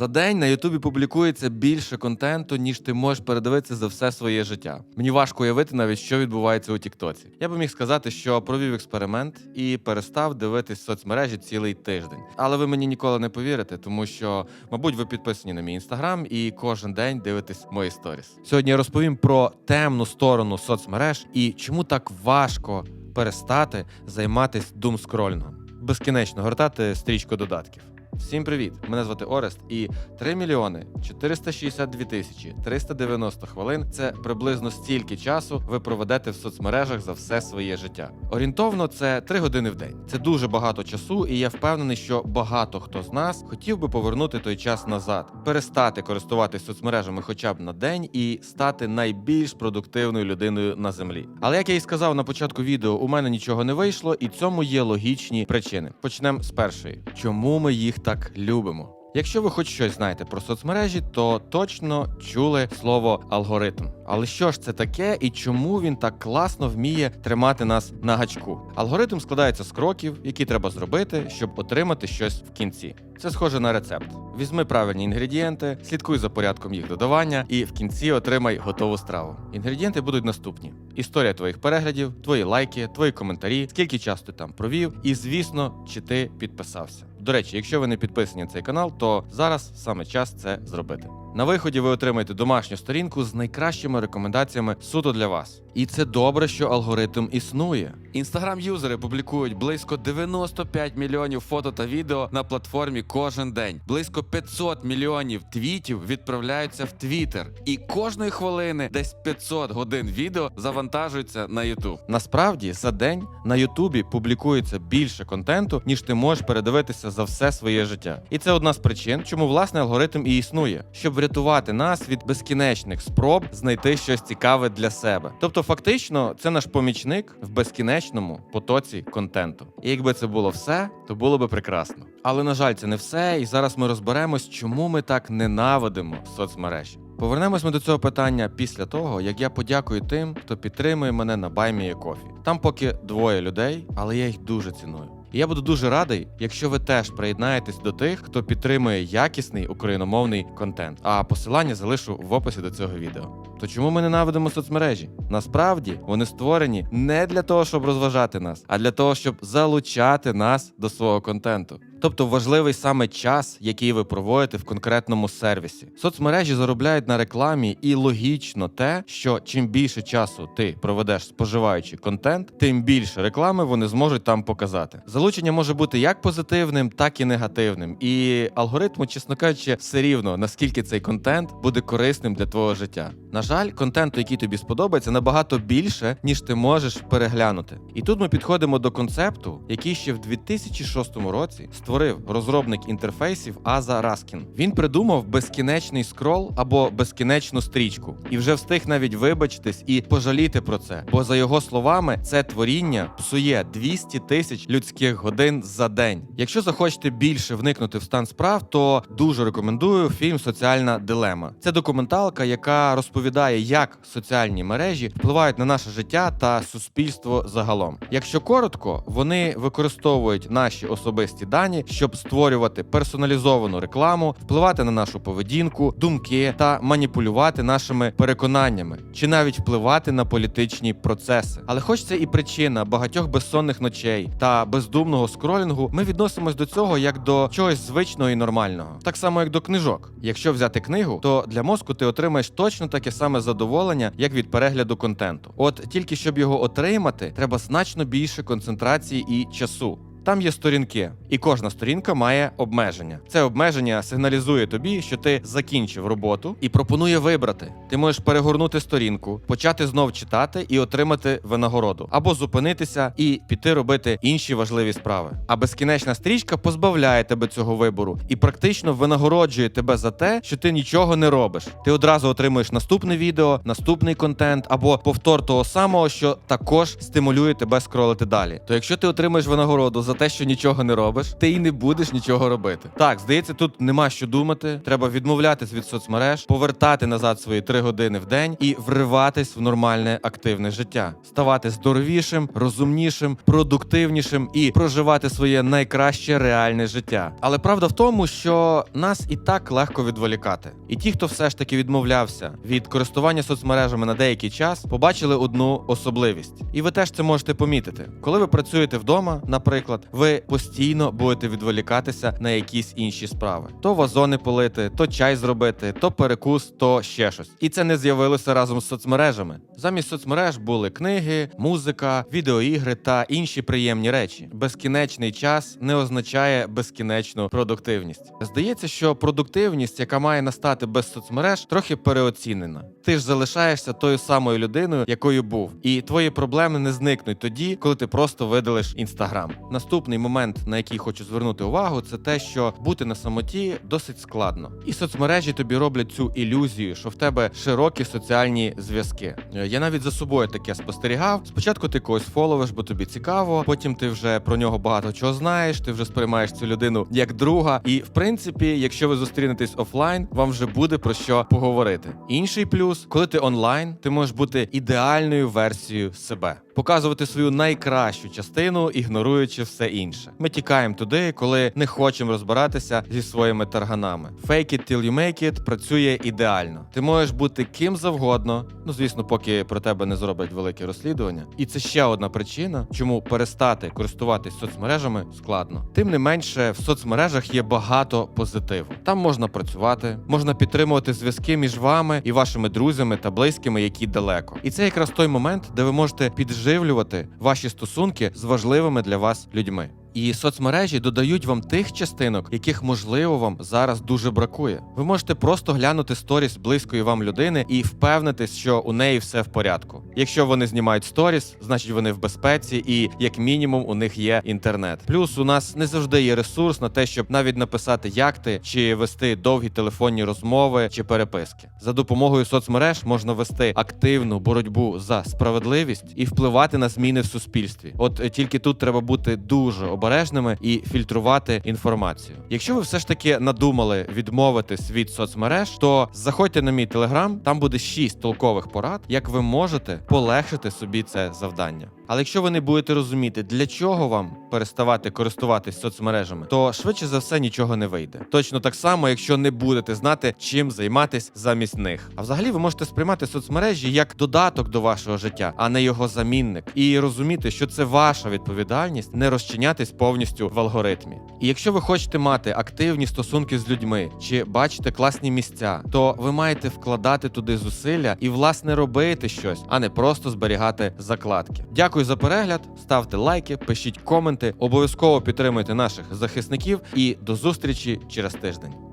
За день на Ютубі публікується більше контенту, ніж ти можеш передивитися за все своє життя. Мені важко уявити навіть, що відбувається у Тіктоці. Я би міг сказати, що провів експеримент і перестав дивитись соцмережі цілий тиждень. Але ви мені ніколи не повірите, тому що, мабуть, ви підписані на мій інстаграм і кожен день дивитесь мої сторіс. Сьогодні я розповім про темну сторону соцмереж і чому так важко перестати займатися думскрольнгом. Безкінечно гортати стрічку додатків. Всім привіт! Мене звати Орест, і 3 мільйони 462 тисячі 390 хвилин це приблизно стільки часу ви проведете в соцмережах за все своє життя. Орієнтовно це 3 години в день. Це дуже багато часу, і я впевнений, що багато хто з нас хотів би повернути той час назад, перестати користуватись соцмережами хоча б на день і стати найбільш продуктивною людиною на землі. Але як я і сказав на початку відео, у мене нічого не вийшло, і цьому є логічні причини. Почнемо з першої: чому ми їх так любимо? Якщо ви хоч щось знаєте про соцмережі, то точно чули слово алгоритм. Але що ж це таке і чому він так класно вміє тримати нас на гачку? Алгоритм складається з кроків, які треба зробити, щоб отримати щось в кінці. Це схоже на рецепт. Візьми правильні інгредієнти, слідкуй за порядком їх додавання, і в кінці отримай готову страву. Інгредієнти будуть наступні: історія твоїх переглядів, твої лайки, твої коментарі, скільки часу ти там провів, і звісно, чи ти підписався. До речі, якщо ви не підписані на цей канал, то зараз саме час це зробити. На виході ви отримаєте домашню сторінку з найкращими рекомендаціями суто для вас. І це добре, що алгоритм існує. Інстаграм-юзери публікують близько 95 мільйонів фото та відео на платформі кожен день. Близько 500 мільйонів твітів відправляються в Твіттер. І кожної хвилини десь 500 годин відео завантажуються на Ютуб. Насправді за день на Ютубі публікується більше контенту, ніж ти можеш передивитися за все своє життя. І це одна з причин, чому власне алгоритм і існує, щоб врятувати нас від безкінечних спроб знайти щось цікаве для себе. Тобто, фактично, це наш помічник в безкінечному потоці контенту. І якби це було все, то було би прекрасно. Але на жаль, це не все. І зараз ми розберемось, чому ми так ненавидимо соцмережі. Повернемось ми до цього питання після того, як я подякую тим, хто підтримує мене на Кофі. Там поки двоє людей, але я їх дуже ціную. І я буду дуже радий, якщо ви теж приєднаєтесь до тих, хто підтримує якісний україномовний контент. А посилання залишу в описі до цього відео. То чому ми ненавидимо соцмережі? Насправді вони створені не для того, щоб розважати нас, а для того, щоб залучати нас до свого контенту. Тобто важливий саме час, який ви проводите в конкретному сервісі. Соцмережі заробляють на рекламі, і логічно те, що чим більше часу ти проведеш споживаючи контент, тим більше реклами вони зможуть там показати. Залучення може бути як позитивним, так і негативним. І алгоритму, чесно кажучи, все рівно наскільки цей контент буде корисним для твого життя. На жаль, контенту, який тобі сподобається, набагато більше, ніж ти можеш переглянути. І тут ми підходимо до концепту, який ще в 2006 році розробник інтерфейсів Аза Раскін. Він придумав безкінечний скрол або безкінечну стрічку, і вже встиг навіть вибачитись і пожаліти про це. Бо за його словами, це творіння псує 200 тисяч людських годин за день. Якщо захочете більше вникнути в стан справ, то дуже рекомендую фільм Соціальна дилема. Це документалка, яка розповідає, як соціальні мережі впливають на наше життя та суспільство загалом. Якщо коротко, вони використовують наші особисті дані, щоб створювати персоналізовану рекламу, впливати на нашу поведінку, думки та маніпулювати нашими переконаннями, чи навіть впливати на політичні процеси. Але хоч це і причина багатьох безсонних ночей та бездумного скролінгу, ми відносимось до цього як до чогось звичного і нормального, так само як до книжок. Якщо взяти книгу, то для мозку ти отримаєш точно таке саме задоволення, як від перегляду контенту. От тільки щоб його отримати, треба значно більше концентрації і часу. Там є сторінки, і кожна сторінка має обмеження. Це обмеження сигналізує тобі, що ти закінчив роботу і пропонує вибрати. Ти можеш перегорнути сторінку, почати знов читати і отримати винагороду, або зупинитися і піти робити інші важливі справи. А безкінечна стрічка позбавляє тебе цього вибору і практично винагороджує тебе за те, що ти нічого не робиш. Ти одразу отримуєш наступне відео, наступний контент або повтор того самого, що також стимулює тебе скролити далі. То якщо ти отримаєш винагороду за те, що нічого не робиш, ти й не будеш нічого робити. Так, здається, тут нема що думати. Треба відмовлятись від соцмереж, повертати назад свої три години в день і вриватись в нормальне активне життя, ставати здоровішим, розумнішим, продуктивнішим і проживати своє найкраще реальне життя. Але правда в тому, що нас і так легко відволікати. І ті, хто все ж таки відмовлявся від користування соцмережами на деякий час, побачили одну особливість. І ви теж це можете помітити. Коли ви працюєте вдома, наприклад, ви постійно будете відволікатися на якісь інші справи: то вазони полити, то чай зробити, то перекус, то ще щось. І це не з'явилося разом з соцмережами. Замість соцмереж були книги, музика, відеоігри та інші приємні речі. Безкінечний час не означає безкінечну продуктивність. Здається, що продуктивність, яка має настати без соцмереж, трохи переоцінена. Ти ж залишаєшся тою самою людиною, якою був, і твої проблеми не зникнуть тоді, коли ти просто видалиш інстаграм. Наступний момент, на який хочу звернути увагу, це те, що бути на самоті досить складно, і соцмережі тобі роблять цю ілюзію, що в тебе широкі соціальні зв'язки. Е, Я навіть за собою таке спостерігав. Спочатку ти когось фоловиш, бо тобі цікаво. Потім ти вже про нього багато чого знаєш. Ти вже сприймаєш цю людину як друга. І в принципі, якщо ви зустрінетесь офлайн, вам вже буде про що поговорити. Інший плюс, коли ти онлайн, ти можеш бути ідеальною версією себе. Показувати свою найкращу частину, ігноруючи все інше. Ми тікаємо туди, коли не хочемо розбиратися зі своїми тарганами. Fake it till you make it працює ідеально. Ти можеш бути ким завгодно. Ну звісно, поки про тебе не зроблять велике розслідування. І це ще одна причина, чому перестати користуватись соцмережами складно. Тим не менше, в соцмережах є багато позитиву. Там можна працювати, можна підтримувати зв'язки між вами і вашими друзями та близькими, які далеко. І це якраз той момент, де ви можете підживлювати ваші стосунки з важливими для вас людьми. І соцмережі додають вам тих частинок, яких можливо вам зараз дуже бракує. Ви можете просто глянути сторіс близької вам людини і впевнитись, що у неї все в порядку. Якщо вони знімають сторіс, значить вони в безпеці, і як мінімум у них є інтернет. Плюс у нас не завжди є ресурс на те, щоб навіть написати як ти, чи вести довгі телефонні розмови чи переписки. За допомогою соцмереж можна вести активну боротьбу за справедливість і впливати на зміни в суспільстві. От е, тільки тут треба бути дуже обережними і фільтрувати інформацію. Якщо ви все ж таки надумали відмовитись від соцмереж, то заходьте на мій телеграм, там буде 6 толкових порад, як ви можете полегшити собі це завдання. Але якщо ви не будете розуміти, для чого вам переставати користуватись соцмережами, то швидше за все нічого не вийде. Точно так само, якщо не будете знати, чим займатись замість них. А взагалі ви можете сприймати соцмережі як додаток до вашого життя, а не його замінник, і розуміти, що це ваша відповідальність не розчинятись повністю в алгоритмі. І якщо ви хочете мати активні стосунки з людьми чи бачите класні місця, то ви маєте вкладати туди зусилля і власне робити щось, а не просто зберігати закладки. Дякую за перегляд, ставте лайки, пишіть коменти, обов'язково підтримуйте наших захисників. І до зустрічі через тиждень.